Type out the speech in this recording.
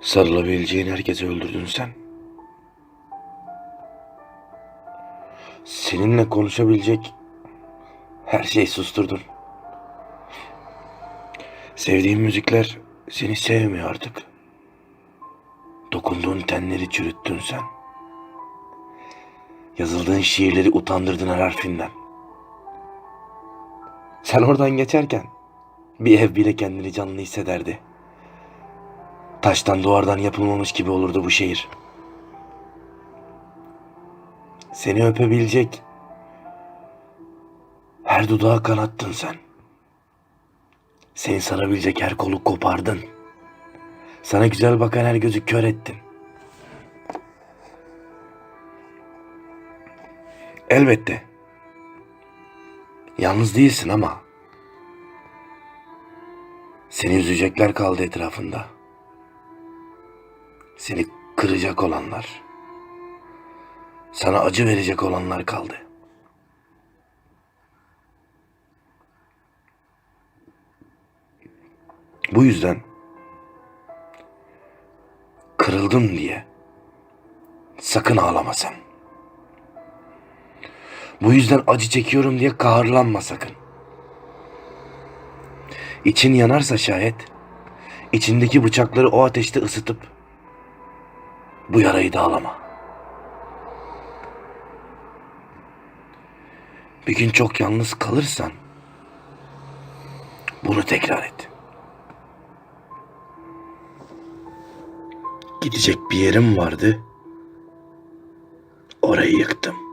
Sarılabileceğin herkesi öldürdün sen. Seninle konuşabilecek her şeyi susturdun. Sevdiğin müzikler seni sevmiyor artık. Dokunduğun tenleri çürüttün sen. Yazıldığın şiirleri utandırdın her harfinden. Sen oradan geçerken bir ev bile kendini canlı hissederdi. Taştan duvardan yapılmamış gibi olurdu bu şehir. Seni öpebilecek her dudağı kanattın sen. Seni sarabilecek her kolu kopardın. Sana güzel bakan her gözü kör ettin. Elbette. Yalnız değilsin ama seni üzecekler kaldı etrafında. Seni kıracak olanlar. Sana acı verecek olanlar kaldı. Bu yüzden kırıldım diye sakın ağlama sen. Bu yüzden acı çekiyorum diye kahırlanma sakın. İçin yanarsa şayet içindeki bıçakları o ateşte ısıtıp bu yarayı dağlama. Bir gün çok yalnız kalırsan bunu tekrar et. Gidecek bir yerim vardı. Orayı yıktım.